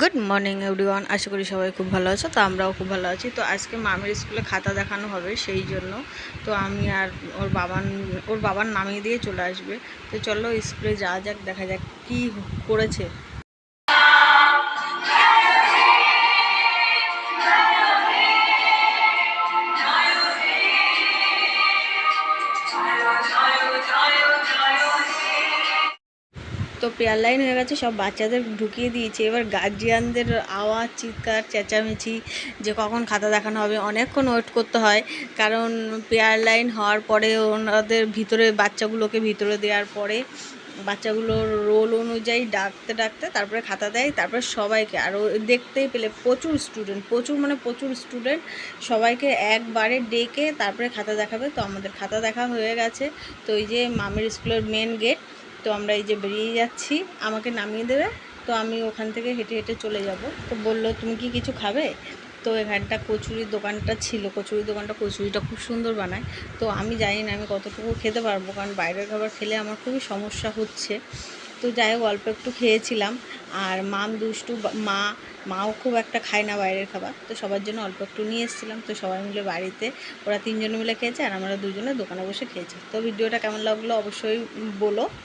Good morning everyone আশা করি সবাই খুব ভালো আছো, তো আমরাও খুব ভালো আছি। তো আজকে মামের স্কুলে খাতা দেখানো হবে সেই জন্য। তো আমি আর ওর বাবার ওর বাবার নামিয়ে দিয়ে চলে আসবে। তো চলো স্কুলে যাওয়া যাক, দেখা যাক কী করেছে। তো পেয়ার লাইন হয়ে গেছে, সব বাচ্চাদের ঢুকিয়ে দিয়েছে। এবার গার্জিয়ানদের আওয়াজ, চিৎকার, চেঁচামেচি, যে কখন খাতা দেখানো হবে, অনেকক্ষণ ওয়েট করতে হয়। কারণ পেয়ার লাইন হওয়ার পরে ওনাদের ভিতরে, বাচ্চাগুলোকে ভিতরে দেওয়ার পরে বাচ্চাগুলোর রোল অনুযায়ী ডাকতে ডাকতে তারপরে খাতা দেয়, তারপরে সবাইকে। আরও দেখতেই পেলে প্রচুর স্টুডেন্ট প্রচুর মানে প্রচুর স্টুডেন্ট সবাইকে একবারে ডেকে তারপরে খাতা দেখাবে। তো আমাদের খাতা দেখা হয়ে গেছে। তো এই যে মামের স্কুলের মেন গেট তো আমরা এই যে বেরিয়ে যাচ্ছি, আমাকে নামিয়ে দেবে। তো আমি ওখান থেকে হেঁটে হেঁটে চলে যাব। তো বলল, তুমি কি কিছু খাবে? তো এখানটা কচুরির দোকানটা ছিল। কচুরির দোকানটা কচুরিটা খুব সুন্দর বানায়। তো আমি জানি না আমি কতটুকু খেতে পারব, কারণ বাইরের খাবার খেলে আমার খুবই সমস্যা হচ্ছে। তো যাই হোক, অল্প একটু খেয়েছিলাম। আর মাম দুষ্টু মা, মাও খুব একটা খায় না বাইরের খাবার। তো সবার জন্য অল্প একটু নিয়ে এসেছিলাম। তো সবাই মিলে বাড়িতে, ওরা তিনজন মিলে খেয়েছে আর আমরা দুজনে দোকানে বসে খেয়েছি। তো ভিডিওটা কেমন লাগল অবশ্যই বলো।